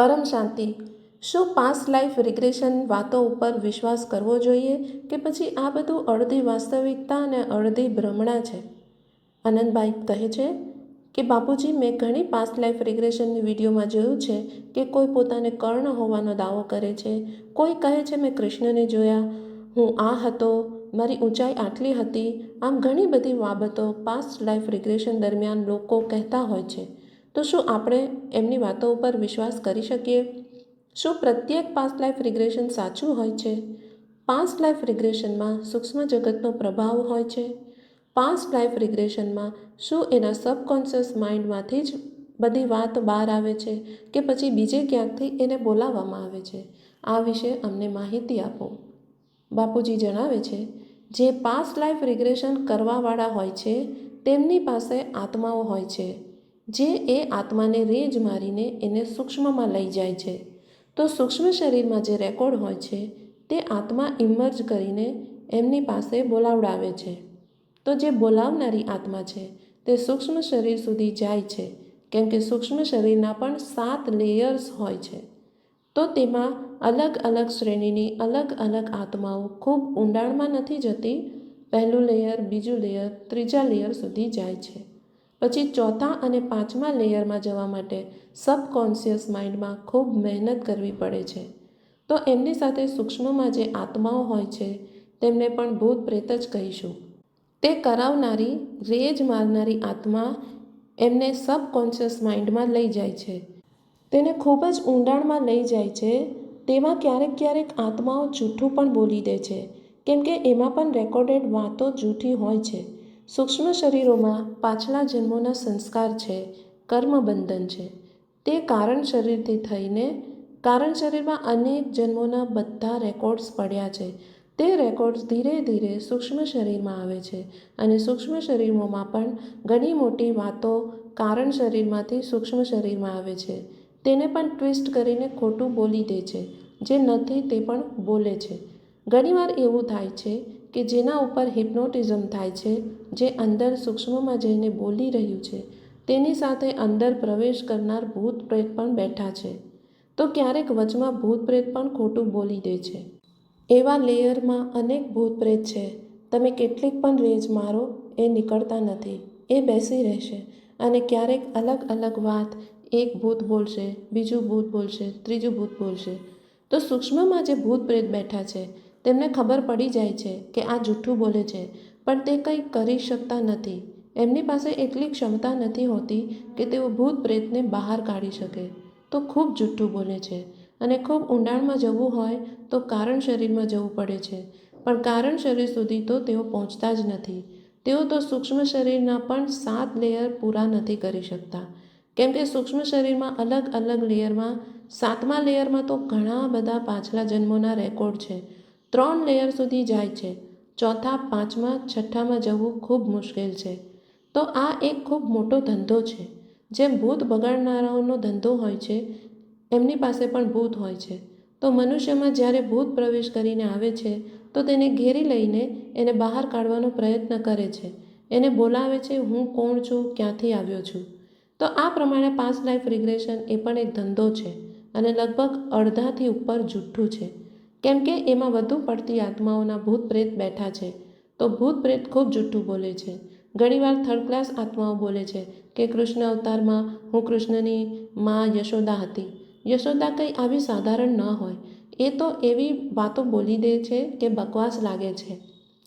પરમ શાંતિ. શું past life regression વાતો ઉપર વિશ્વાસ કરવો જોઈએ કે પછી આ બધું અડધી વાસ્તવિકતા અને અડધી ભ્રમણા છે? આનંદભાઈ કહે છે કે, બાપુજી, મેં ઘણી પાસ્ટ લાઈફ રિગ્રેશનની વિડીયોમાં જોયું છે કે કોઈ પોતાને કર્ણ હોવાનો દાવો કરે છે. કોઈ કહે છે, મેં કૃષ્ણને જોયા. હું આ હતો. મારી ઊંચાઈ આટલી હતી આમ ઘણી બધી બાબતો પાસ્ટ લાઈફ રિગ્રેશન દરમિયાન લોકો કહેતા હોય છે. તો શું આપણે એમની વાતો ઉપર વિશ્વાસ કરી શકીએ? શું પ્રત્યેક પાસ્ટ લાઈફ રિગ્રેશન સાચું હોય છે? પાસ્ટ લાઈફ રિગ્રેશનમાં સૂક્ષ્મ જગતનો પ્રભાવ હોય છે. પાસ્ટ લાઈફ રિગ્રેશનમાં શું એના સબકોન્શિયસ માઇન્ડમાંથી જ બધી વાત બહાર આવે છે કે પછી બીજે ક્યાંકથી એને બોલાવવામાં આવે છે? આ વિશે અમને માહિતી આપો. બાપુજી જણાવે છે, જે પાસ્ટ લાઈફ રિગ્રેશન કરવાવાળા હોય છે, તેમની પાસે આત્માઓ હોય છે. જે એ આત્માને રેજ મારીને એને સૂક્ષ્મમાં લઈ જાય છે. તો સૂક્ષ્મ શરીરમાં જે રેકોર્ડ હોય છે, તે આત્મા ઇમર્જ કરીને એમની પાસે બોલાવડાવે છે. તો જે બોલાવનારી આત્મા છે, તે સૂક્ષ્મ શરીર સુધી જાય છે, કેમ કે સૂક્ષ્મ શરીરના પણ સાત લેયર્સ હોય છે. તો તેમાં અલગ અલગ શ્રેણીની અલગ અલગ આત્માઓ ખૂબ ઊંડાણમાં નથી જતી. પહેલું લેયર, બીજું લેયર, ત્રીજા લેયર સુધી જાય છે. પછી ચોથા અને પાંચમા લેયરમાં જવા માટે સબકોન્શિયસ માઇન્ડમાં ખૂબ મહેનત કરવી પડે છે. તો એમની સાથે સૂક્ષ્મમાં જે આત્માઓ હોય છે, તેમને પણ ભૂત પ્રેત જ કહીશું. તે કરાવનારી, રેજ મારનારી આત્મા એમને સબકોન્શિયસ માઇન્ડમાં લઈ જાય છે. તેને ખૂબ જ ઊંડાણમાં લઈ જાય છે, તેમાં ક્યારેક ક્યારેક આત્માઓ જૂઠું પણ બોલી દે છે, કેમ કે એમાં પણ રેકોર્ડેડ વાતો જૂઠી હોય છે. સૂક્ષ્મ શરીરોમાં પાછલા જન્મોના સંસ્કાર છે, કર્મબંધન છે. તે કારણ શરીરથી થઈને કારણ શરીરમાં અનેક જન્મોના બધા રેકોર્ડ્સ પડ્યા છે. તે રેકોર્ડ્સ ધીરે ધીરે સૂક્ષ્મ શરીરમાં આવે છે અને સૂક્ષ્મ શરીરોમાં પણ ઘણી મોટી વાતો કારણ શરીરમાંથી સૂક્ષ્મ શરીરમાં આવે છે. તેને પણ ટ્વિસ્ટ કરીને ખોટું બોલી દે છે, જે નથી તે પણ બોલે છે. ઘણીવાર એવું થાય છે કે જેના ઉપર હિપ્નોટિઝમ થાય છે, જે અંદર સૂક્ષ્મમાં જઈને બોલી રહ્યું છે, તેની સાથે અંદર પ્રવેશ કરનાર ભૂત પ્રેત પણ બેઠા છે. તો ક્યારેક વચમાં ભૂત પ્રેત પણ ખોટું બોલી દે છે. એવા લેયરમાં અનેક ભૂત પ્રેત છે. તમે કેટલીક પણ રેજ મારો, એ નીકળતા નથી. એ બેસી રહેશે. અને ક્યારેક અલગ અલગ વાત, એક ભૂત બોલશે, બીજું ભૂત બોલશે, ત્રીજું ભૂત બોલશે. તો સૂક્ષ્મમાં જે ભૂત પ્રેત બેઠા છે તેમને ખબર પડી જાય છે કે આ જૂઠું બોલે છે, પણ તે કંઈ કરી શકતા નથી. એમની પાસે એટલી ક્ષમતા નથી હોતી કે તેઓ ભૂત પ્રેતને બહાર કાઢી શકે. તો ખૂબ જૂઠું બોલે છે અને ખૂબ ઊંડાણમાં જવું હોય તો કારણ શરીરમાં જવું પડે છે, પણ કારણ શરીર સુધી તો તેઓ પહોંચતા જ નથી. તેઓ તો સૂક્ષ્મ શરીરના પણ સાત લેયર પૂરા નથી કરી શકતા. કેમ કે સૂક્ષ્મ શરીરમાં અલગ અલગ લેયરમાં, સાતમા લેયરમાં તો ઘણા બધા પાછલા જન્મોના રેકોર્ડ છે. ત્રણ લેયર સુધી જાય છે. ચોથા, પાંચમા, છઠ્ઠામાં જવું ખૂબ મુશ્કેલ છે. તો આ એક ખૂબ મોટો ધંધો છે. જેમ ભૂત બગાડનારાઓનો ધંધો હોય છે, એમની પાસે પણ ભૂત હોય છે. તો મનુષ્યમાં જ્યારે ભૂત પ્રવેશ કરીને આવે છે, તો તેને ઘેરી લઈને એને બહાર કાઢવાનો પ્રયત્ન કરે છે. એને બોલાવે છે, હું કોણ છું? ક્યાંથી આવ્યો છું? તો આ પ્રમાણે પાસ્ટ લાઈફ રિગ્રેશન એ પણ એક ધંધો છે અને લગભગ અડધાથી ઉપર જુઠ્ઠું છે. કેમ કે એમાં વધુ પડતી આત્માઓના ભૂત પ્રેત બેઠા છે. તો ભૂત પ્રેત ખૂબ જુઠ્ઠું બોલે છે. ઘણીવાર થર્ડ ક્લાસ આત્માઓ બોલે છે કે કૃષ્ણ અવતારમાં હું કૃષ્ણની મા યશોદા હતી. યશોદા કંઈ આવી સાધારણ ન હોય. એ તો એવી વાતો બોલી દે છે કે બકવાસ લાગે છે.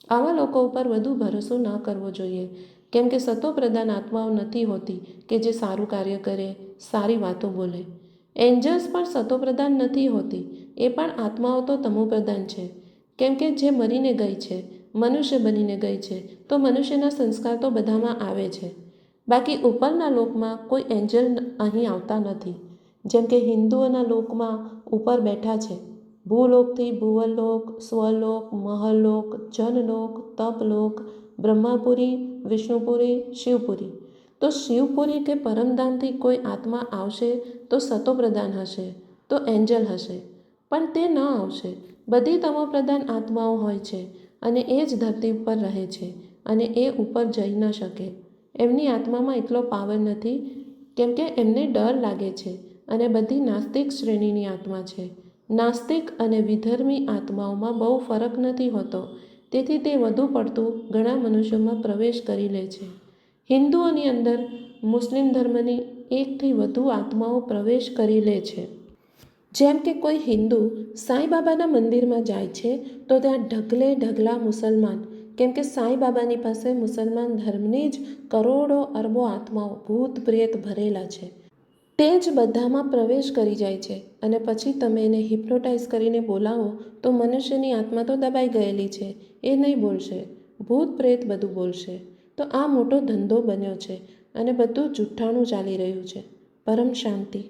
આવા લોકો ઉપર વધુ ભરોસો ન કરવો જોઈએ. કેમ કે સતોપ્રધાન આત્માઓ નથી હોતી કે જે સારું કાર્ય કરે, સારી વાતો બોલે. એન્જલ્સ પણ સતોપ્રધાન નથી હોતી, એ પણ આત્માઓ તો તમોપ્રધાન છે. કેમ કે જે મરીને ગઈ છે, મનુષ્ય બનીને ગઈ છે, તો મનુષ્યના સંસ્કાર તો બધામાં આવે છે. બાકી ઉપરના લોકમાં કોઈ એન્જલ અહીં આવતા નથી. જેમ કે હિન્દુઓના લોકમાં ઉપર બેઠા છે. ભૂલોકથી ભુવલોક, સ્વલોક, મહલોક, જનલોક, તપલોક, બ્રહ્માપુરી, વિષ્ણુપુરી, શિવપુરી. તો શિવપુરી કે પરમધામથી કોઈ આત્મા આવશે તો સતોપ્રધાન હશે, તો એન્જલ હશે. પણ તે ન આવશે. બધી તમોપ્રધાન આત્માઓ હોય છે અને એ જ ધરતી ઉપર રહે છે અને એ ઉપર જઈ ન શકે. એમની આત્મામાં એટલો પાવર નથી કેમ કે એમને ડર લાગે છે અને બધી નાસ્તિક શ્રેણીની આત્મા છે. નાસ્તિક અને વિધર્મી આત્માઓમાં બહુ ફરક નથી હોતો. તેથી તે વધુ પડતું ઘણા મનુષ્યોમાં પ્રવેશ કરી લે છે. હિન્દુઓની અંદર મુસ્લિમ ધર્મની એકથી વધુ આત્માઓ પ્રવેશ કરી લે છે. જેમ કે કોઈ હિન્દુ સાંઈબાબાના મંદિરમાં જાય છે, તો ત્યાં ઢગલે ઢગલા મુસલમાન, કેમ કે સાંઈબાબાની પાસે મુસલમાન ધર્મની જ કરોડો અરબો આત્માઓ ભૂત પ્રેત ભરેલા છે. તે જ બધામાં પ્રવેશ કરી જાય છે અને પછી તમે એને હિપ્નોટાઇઝ કરીને બોલાવો, તો મનુષ્યની આત્મા તો દબાઈ ગયેલી છે. એ નહીં બોલશે. ભૂત પ્રેત બધું બોલશે. તો આ મોટો ધંધો બન્યો છે અને બધું જુઠ્ઠાણું ચાલી રહ્યું છે. પરમ શાંતિ.